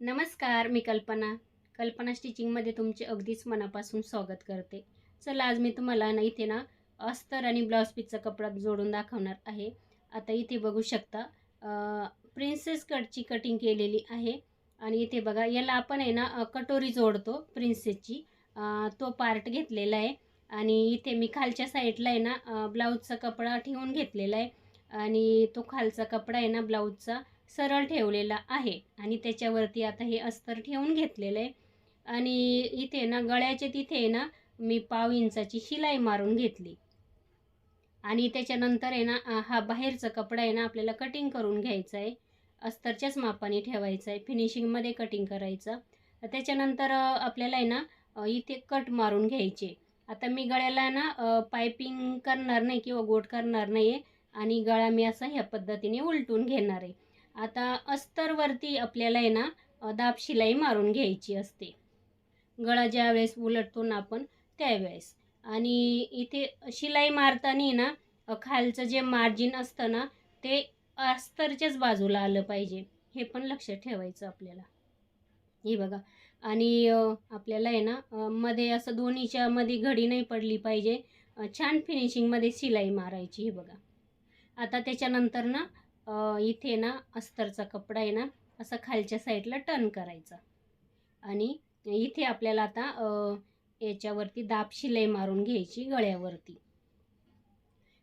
नमस्कार मी कल्पना. कल्पना स्टिचिंगमध्ये तुमचे अगदीच मनापासून स्वागत करते. चला आज मी तुम्हाला ना इथे ना अस्तर आणि ब्लाऊज पीसचा कपडा जोडून दाखवणार आहे. आता इथे बघू शकता प्रिन्सेस कटची कटिंग केलेली आहे. आणि इथे बघा याला आपण आहे ना कटोरी जोडतो प्रिन्सेसची तो पार्ट घेतलेला आहे. आणि इथे मी खालच्या साईडला आहे ना ब्लाऊजचा कपडा ठेवून घेतलेला आहे. आणि तो खालचा कपडा आहे ना ब्लाऊजचा. सरळ ठेवलेला आहे आणि त्याच्यावरती आता हे अस्तर ठेवून घेतलेलं आहे. आणि इथे ना गळ्याच्या तिथे आहे ना मी पाव इंचाची शिलाई मारून घेतली. आणि त्याच्यानंतर आहे ना हा बाहेरचा कपडा आहे ना आपल्याला कटिंग करून घ्यायचा आहे. अस्तरच्याच मापाने ठेवायचा आहे फिनिशिंगमध्ये कटिंग करायचं. त्याच्यानंतर आपल्याला आहे ना इथे कट मारून घ्यायचे. आता मी गळ्याला ना पायपिंग करणार नाही किंवा गोट करणार नाही आहे आणि गळा मी असा ह्या पद्धतीने उलटून घेणार आहे. आता अस्तरवरती आपल्याला आहे ना दाब शिलाई मारून घ्यायची असते. गळा ज्या वेळेस उलटतो ना आपण त्यावेळेस. आणि इथे शिलाई मारताना ना खालचं जे मार्जिन असतं ना ते अस्तरच्याच बाजूला आलं पाहिजे. हे पण लक्ष ठेवायचं आपल्याला. हे बघा. आणि आपल्याला आहे ना मध्ये असं दोन्हीच्या मध्ये घडी नाही पडली पाहिजे. छान फिनिशिंगमध्ये शिलाई मारायची हे बघा. आता त्याच्यानंतर ना इथे ना अस्तरचा कपडा आहे ना असा खालच्या साईडला टर्न करायचा. आणि इथे आपल्याला आता याच्यावरती दाब शिलाई मारून घ्यायची गळ्यावरती.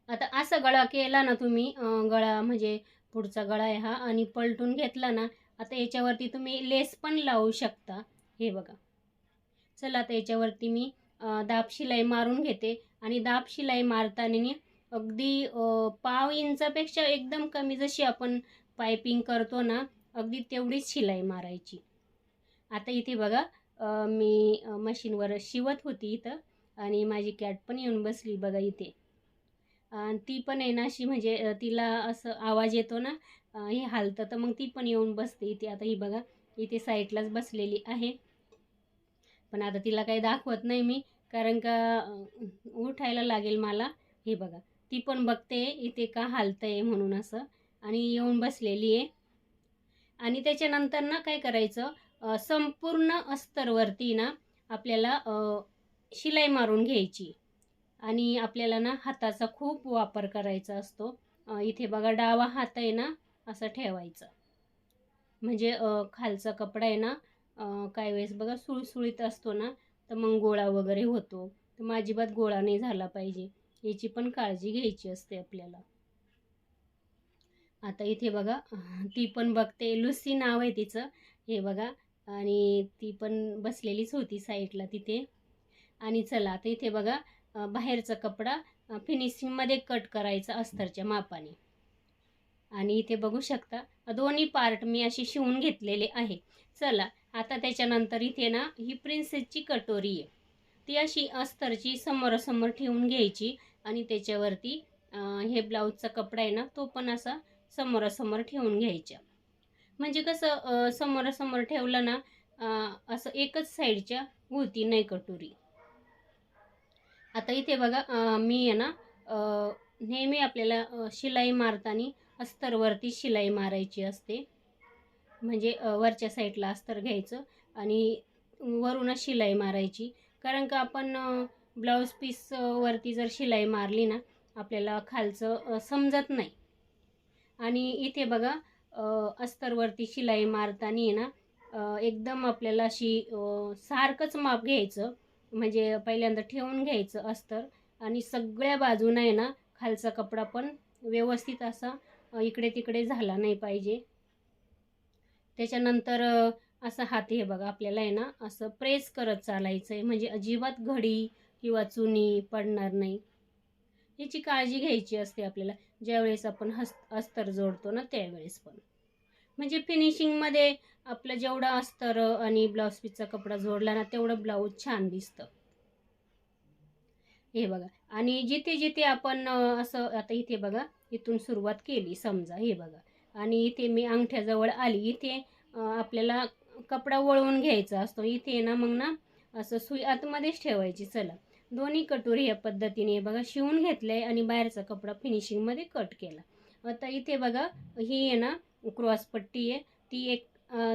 आता असा गळा केला ना तुम्ही गळा म्हणजे पुढचा गळा आहे हा आणि पलटून घेतला ना आता याच्यावरती तुम्ही लेस पण लावू शकता. हे बघा. चला आता याच्यावरती मी दाब शिलाई मारून घेते आणि दाब शिलाई मारताना अगदी पाव इंचापेक्षा एकदम कमी जशी आपण पायपिंग करतो ना अगदी तेवढीच शिलाई मारायची. आता इथे बघा मी मशीनवर शिवत होती इथं आणि माझी कॅट पण येऊन बसली बघा इथे. आणि ती पण आहे ना अशी म्हणजे तिला असं आवाज येतो ना हे हालतं तर मग ती पण येऊन बसते इथे. आता ही बघा इथे साईडलाच बसलेली आहे. पण आता तिला काही दाखवत नाही मी कारण का उठायला लागेल मला. हे बघा ती पण बघते इथे का हालतंय म्हणून असं. आणि येऊन बसलेली आहे. आणि त्याच्यानंतर ना काय करायचं संपूर्ण अस्तरवरती ना आपल्याला शिलाई मारून घ्यायची. आणि आपल्याला ना हाताचा खूप वापर करायचा असतो. इथे बघा डावा हात आहे ना असं ठेवायचं. म्हणजे खालचा कपडा आहे ना काही वेळेस बघा सुळसुळीत असतो ना तर मग गोळा वगैरे होतो. तर मग अजिबात गोळा नाही झाला पाहिजे. याची पण काळजी घ्यायची असते आपल्याला. आता इथे बघा ती पण बघते. लुसी नाव आहे तिचं. हे बघा. आणि ती पण बसलेलीच होती साईडला तिथे. आणि चला आता इथे बघा बाहेरचा कपडा फिनिशिंगमध्ये कट करायचा अस्तरच्या मापाने. आणि इथे बघू शकता दोन्ही पार्ट मी अशी शिवून घेतलेले आहे. चला आता त्याच्यानंतर इथे ना ही प्रिन्सेसची कटोरी आहे. ती अशी अस्तरची समोरासमोर ठेवून घ्यायची. आणि त्याच्यावरती हे ब्लाऊजचा कपडा आहे ना तो पण असा समोरासमोर ठेवून घ्यायचा म्हणजे कसं समोरासमोर ठेवलं ना असं एकच साईडच्या होती नाही कटोरी आता इथे बघा मी आहे ना नेहमी आपल्याला शिलाई मारताना अस्तरवरती शिलाई मारायची असते. म्हणजे वरच्या साईडला अस्तर घ्यायचं आणि वरूनच शिलाई मारायची. कारण का आपण ब्लाऊज पीस वरती जर शिलाई मारली ना आपल्याला खालचं समजत नाही. आणि इथे बघा अस्तरवरती शिलाई मारताना आहे ना एकदम आपल्याला अशी सारखंच माप घ्यायचं. म्हणजे पहिल्यांदा ठेवून घ्यायचं अस्तर आणि सगळ्या बाजूनं आहे ना खालचा कपडा पण व्यवस्थित असा इकडे तिकडे झाला नाही पाहिजे. त्याच्यानंतर असं हात हे बघा आपल्याला आहे ना असं प्रेस करत चालायचं आहे म्हणजे अजिबात घडी किंवा चुनी पडणार नाही. याची काळजी घ्यायची असते आपल्याला. ज्यावेळेस आपण हस्त अस्तर जोडतो ना त्यावेळेस पण. म्हणजे फिनिशिंगमध्ये आपलं जेवढा अस्तर आणि ब्लाऊज पीसचा कपडा जोडला ना तेवढं ब्लाऊज छान दिसतं. हे बघा. आणि जिथे जिथे आपण असं आता इथे बघा इथून सुरुवात केली समजा हे बघा. आणि इथे मी अंगठ्याजवळ आली इथे आपल्याला कपडा वळवून घ्यायचा असतो. इथे ना मग ना असं सुई आतमध्येच ठेवायची चला. दोन्ही कटोरी या पद्धतीने बघा शिवून घेतलंय आणि बाहेरचा कपडा फिनिशिंगमध्ये कट केला. आता इथे बघा ही आहे ना क्रॉस पट्टी आहे. ती एक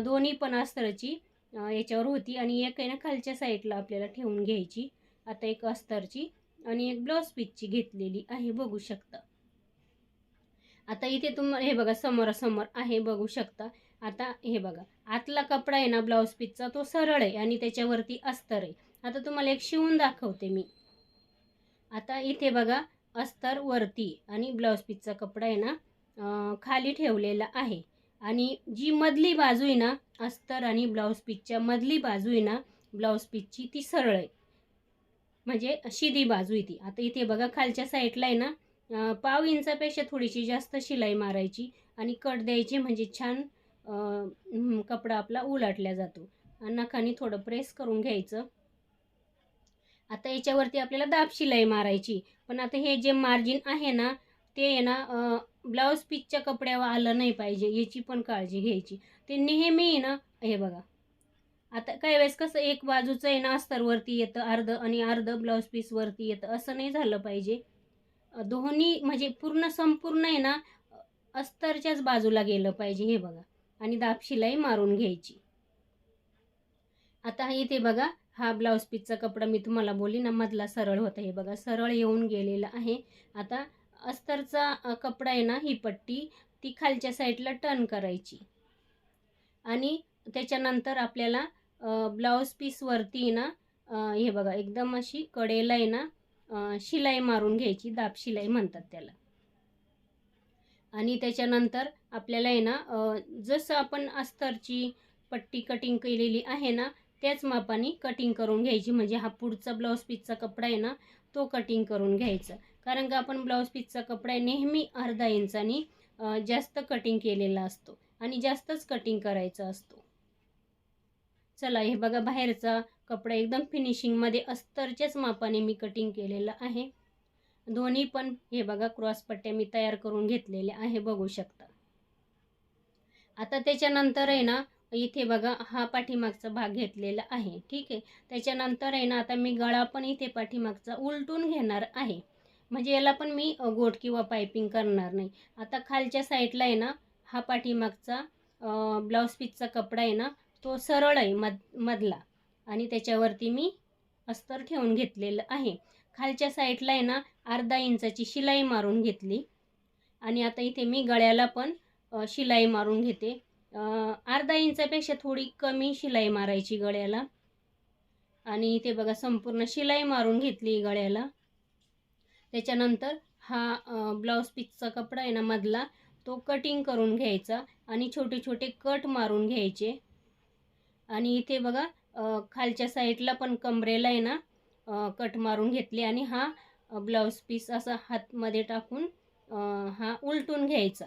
दोन्ही पण अस्तरची याच्यावर होती आणि एक आहे ना खालच्या साईडला आपल्याला ठेवून घ्यायची. आता एक अस्तरची आणि एक ब्लाऊज पीसची घेतलेली आहे बघू शकता. आता इथे तुम्हाला हे बघा समोरासमोर आहे बघू शकता. आता हे बघा आतला कपडा आहे ना ब्लाऊज पीसचा तो सरळ आहे आणि त्याच्यावरती अस्तर आहे. आता तुम्हाला एक शिवून दाखवते मी. आता इथे बघा अस्तर वरती आणि ब्लाऊज पीसचा कपडा आहे ना खाली ठेवलेला आहे. आणि जी मधली बाजू आहे ना अस्तर आणि ब्लाऊज पीसच्या मधली बाजू आहे ना ब्लाऊज पीसची ती सरळ आहे. म्हणजे शिदी बाजू आहे ती. आता इथे बघा खालच्या साईडला आहे ना पाव इंचापेक्षा थोडीशी जास्त शिलाई मारायची आणि कट द्यायची म्हणजे छान कपडा आपला उलटला जातो. आणि नखाने थोडं प्रेस करून घ्यायचं. आता याच्यावरती आपल्याला दाब शिलाई मारायची. पण आता हे जे मार्जिन आहे ना ते आहे ना ब्लाऊज पीसच्या कपड्यावर आलं नाही पाहिजे याची पण काळजी घ्यायची. ते नेहमी आहे ना हे बघा. आता काही वेळेस कसं एक बाजूचं आहे ना अस्तरवरती येतं अर्ध आणि अर्ध ब्लाऊज पीसवरती येतं असं नाही झालं पाहिजे. दोन्ही म्हणजे पूर्ण संपूर्ण आहे ना अस्तरच्याच बाजूला गेलं पाहिजे हे बघा. आणि दाब शिलाई मारून घ्यायची. आता इथे बघा हा ब्लाऊज पीसचा कपडा मी तुम्हाला बोली ना मधला सरळ होता हे बघा. सरळ येऊन गेलेला आहे. आता अस्तरचा कपडा आहे ना ही पट्टी ती खालच्या साईडला टर्न करायची. आणि त्याच्यानंतर आपल्याला ब्लाऊज पीसवरती ना हे बघा एकदम अशी कडेला आहे ना शिलाई मारून घ्यायची दाब शिलाई म्हणतात त्याला. आणि त्याच्यानंतर आपल्याला आहे ना जसं आपण अस्तरची पट्टी कटिंग केलेली आहे ना त्याच मापाने कटिंग करून घ्यायची. म्हणजे हा पुढचा ब्लाऊज पीसचा कपडा आहे ना तो कटिंग करून घ्यायचा. कारण का आपण ब्लाऊज पीसचा कपडा नेहमी अर्धा इंचानी जास्त कटिंग केलेला असतो. आणि जास्तच कटिंग करायचा असतो. चला हे बघा बाहेरचा कपडा एकदम फिनिशिंगमध्ये अस्तरच्याच मापाने मी कटिंग केलेलं आहे. दोन्ही पण हे बघा क्रॉस पट्ट्या मी तयार करून घेतलेल्या आहे बघू शकता. आता त्याच्यानंतर आहे ना इथे बघा हा पाठीमागचा भाग घेतलेला आहे. ठीक आहे? त्याच्यानंतर आहे ना आता मी गळा पण इथे पाठीमागचा उलटून घेणार आहे. म्हणजे याला पण मी गोट किंवा पायपिंग करणार नाही. आता खालच्या साईडला आहे ना हा पाठीमागचा ब्लाऊज पीसचा कपडा आहे ना तो सरळ आहे मध मधला. आणि त्याच्यावरती मी अस्तर ठेवून घेतलेलं आहे. खालच्या साईडला आहे ना अर्धा इंचाची शिलाई मारून घेतली. आणि आता इथे मी गळ्याला पण शिलाई मारून घेते. अर्धा इंचापेक्षा थोडी कमी शिलाई मारायची गळ्याला. आणि इथे बघा संपूर्ण शिलाई मारून घेतली गळ्याला. त्याच्यानंतर हा ब्लाऊज पीसचा कपडा आहे ना मधला तो कटिंग करून घ्यायचा आणि छोटे छोटे कट मारून घ्यायचे. आणि इथे बघा खालच्या साईडला पण कमरेला आहे ना कट मारून घेतले आणि हा ब्लाऊज पीस असा हातमध्ये टाकून हा उलटून घ्यायचा.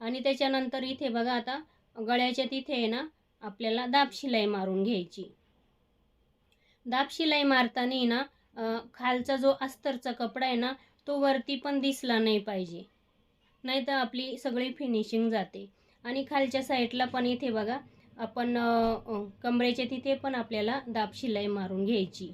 आणि त्याच्यानंतर इथे बघा आता गळ्याच्या तिथे आहे ना आपल्याला दाब शिलाई मारून घ्यायची. दाब शिलाई मारताना आहे ना खालचा जो अस्तरचा कपडा आहे ना तो वरती पण दिसला नाही पाहिजे. नाही तर आपली सगळी फिनिशिंग जाते. आणि खालच्या साईडला पण इथे बघा आपण कमरेच्या तिथे पण आपल्याला दाब शिलाई मारून घ्यायची.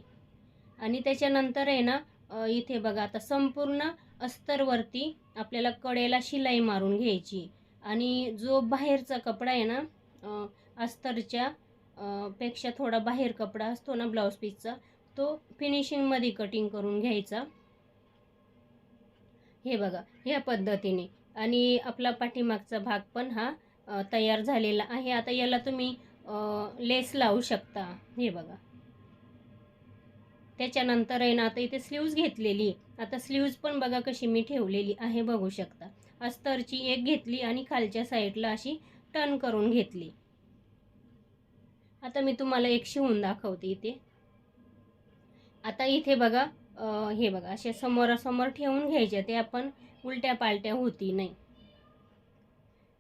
आणि त्याच्यानंतर आहे ना इथे बघा आता संपूर्ण अस्तरवरती आपल्याला कडेला शिलाई मारून घ्यायची. आणि जो बाहेरचा कपडा आहे ना अस्तरच्या पेक्षा थोडा बाहेर कपडा असतो ना ब्लाऊज पीसचा तो फिनिशिंगमध्ये कटिंग करून घ्यायचा. हे बघा ह्या पद्धतीने. आणि आपला पाठीमागचा भाग पण हा तयार झालेला आहे. आता याला तुम्ही लेस लावू शकता. हे बघा. त्याच्यानंतर आहे ना आता इथे स्लीव्ज घेतलेली. आता स्लीव्ज पण बघा कशी मी ठेवलेली आहे बघू शकता. अस्तरची एक घेतली आणि खालच्या साईडला अशी टर्न करून घेतली. आता मी तुम्हाला एक शिवून दाखवते इथे. आता इथे बघा हे बघा असे समोरासमोर ठेवून घ्यायचे ते आपण उलट्या पालट्या होती नाही.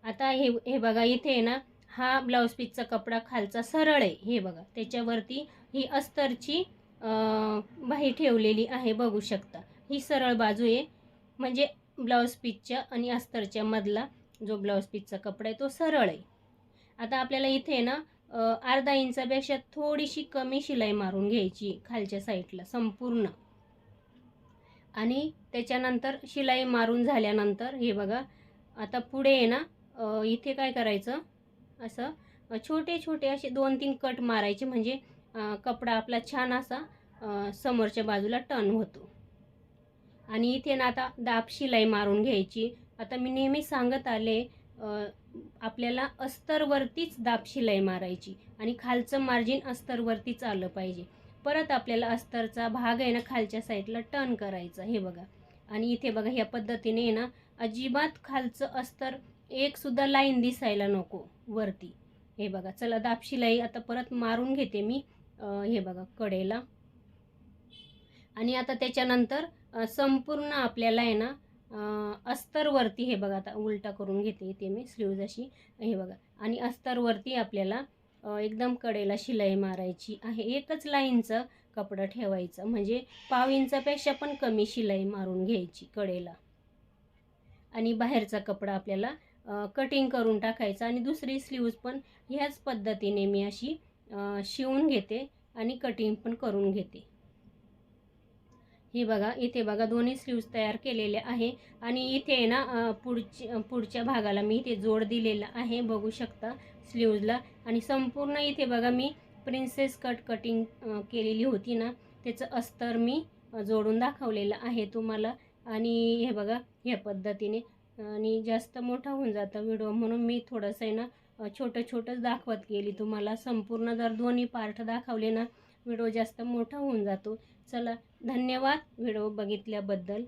आता हे हे बघा इथे आहे ना हा ब्लाऊज पीसचा कपडा खालचा सरळ आहे हे बघा. त्याच्यावरती ही अस्तरची बाही ठेवलेली आहे बघू शकता. ही सरळ बाजू आहे. म्हणजे ब्लाऊज पीसच्या आणि अस्तरच्या मधला जो ब्लाऊज पीसचा कपडा आहे तो सरळ आहे. आता आपल्याला इथे ना अर्धा इंचापेक्षा थोडीशी कमी शिलाई मारून घ्यायची खालच्या साईडला संपूर्ण. आणि त्याच्यानंतर शिलाई मारून झाल्यानंतर हे बघा आता पुढे आहे ना इथे काय करायचं? असं छोटे छोटे असे दोन तीन कट मारायचे. म्हणजे कपडा आपला छान असा समोरच्या बाजूला टर्न होतो. आणि इथे ना आता दाब शिलाई मारून घ्यायची. आता मी नेहमी सांगत आले आपल्याला अस्तरवरतीच दाब शिलाई मारायची आणि खालचं मार्जिन अस्तरवरतीच आलं पाहिजे. परत आपल्याला अस्तरचा भाग आहे ना खालच्या साईडला टर्न करायचा हे बघा. आणि इथे बघा ह्या पद्धतीने आहे ना अजिबात खालचं अस्तर एक सुद्धा लाईन दिसायला नको वरती. हे बघा चला दाब शिलाई आता परत मारून घेते मी. हे बघा कडेला. आणि आता त्याच्यानंतर संपूर्ण आपल्याला आहे ना अस्तरवरती हे बघा आता उलटा करून घेते इथे मी स्लीव्ज अशी. हे बघा. आणि अस्तरवरती आपल्याला एकदम कडेला शिलाई मारायची आहे. एकच लाईनचं कपडं ठेवायचं. म्हणजे पाव इंचापेक्षा पण कमी शिलाई मारून घ्यायची कडेला. आणि बाहेरचा कपडा आपल्याला कटिंग करून टाकायचा. आणि दुसरी स्लीव्ज पण ह्याच पद्धतीने मी अशी शिवून घेते आणि कटिंग पण करून घेते. हे बघा इथे बघा दोन्ही स्लीव्ज तयार केलेले आहे. आणि इथे आहे ना पुढची पुढच्या भागाला मी इथे जोड दिलेला आहे बघू शकता स्लीव्जला आणि संपूर्ण इथे बघा मी प्रिन्सेस कट कटिंग केलेली होती ना त्याचं अस्तर मी जोडून दाखवलेलं आहे तुम्हाला. आणि हे बघा ह्या पद्धतीने. आणि जास्त मोठा होऊन जातं व्हिडिओ म्हणून मी थोडंसं आहे ना छोटं छोटंच दाखवत गेली. तुम्हाला संपूर्ण जर दोन्ही पार्ट दाखवले ना व्हिडिओ जास्त मोठा होऊन जातो. चला धन्यवाद व्हिडिओ बघितल्याबद्दल.